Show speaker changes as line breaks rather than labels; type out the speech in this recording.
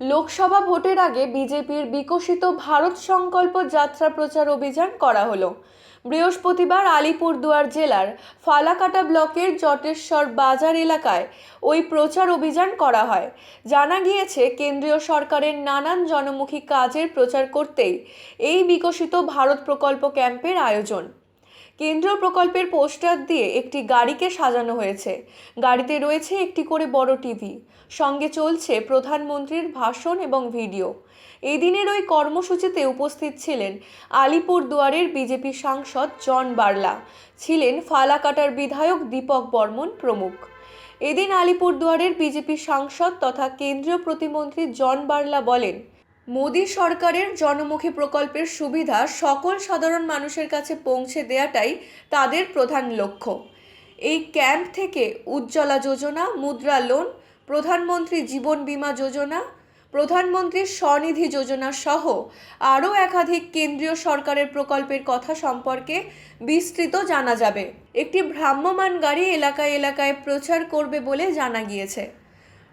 লোকসভা ভোটের আগে বিজেপির বিকশিত ভারত সংকল্প যাত্রা প্রচার অভিযান করা হলো। বৃহস্পতিবার আলিপুরদুয়ার জেলার ফালাকাটা ব্লকের জটেশ্বর বাজার এলাকায় ওই প্রচার অভিযান করা হয়। জানা গিয়েছে, কেন্দ্রীয় সরকারের নানান জনমুখী কাজের প্রচার করতেই এই বিকশিত ভারত প্রকল্প ক্যাম্পের আয়োজন। কেন্দ্রীয় প্রকল্পের পোস্টার দিয়ে একটি গাড়িকে সাজানো হয়েছে। গাড়িতে রয়েছে একটি করে বড় টিভি। সঙ্গে চলছে প্রধানমন্ত্রীর ভাষণ এবং ভিডিও। এই দিনের ওই কর্মসূচিতে উপস্থিত ছিলেন আলিপুর দুয়ারের বিজেপি সাংসদ জন বার্লা, ছিলেন ফালাকাটার বিধায়ক দীপক বর্মন প্রমুখ। এদিন আলিপুর দুয়ারের বিজেপি সাংসদ তথা কেন্দ্রীয় প্রতিমন্ত্রী জন বার্লা বলেন মোদী সরকারের জনমুখী প্রকল্পের সুবিধা সকল সাধারণ মানুষের কাছে পৌঁছে দেওয়াটাই তাদের প্রধান লক্ষ্য। এই ক্যাম্প থেকে উজ্জ্বলা যোজনা, মুদ্রা লোন, প্রধানমন্ত্রী জীবন বীমা যোজনা, প্রধানমন্ত্রী স্বনিধি যোজনা সহ আরও একাধিক কেন্দ্রীয় সরকারের প্রকল্পের কথা সম্পর্কে বিস্তৃত জানা যাবে। একটি ভ্রাম্যমাণ গাড়ি এলাকায় এলাকায় প্রচার করবে বলে জানা গিয়েছে।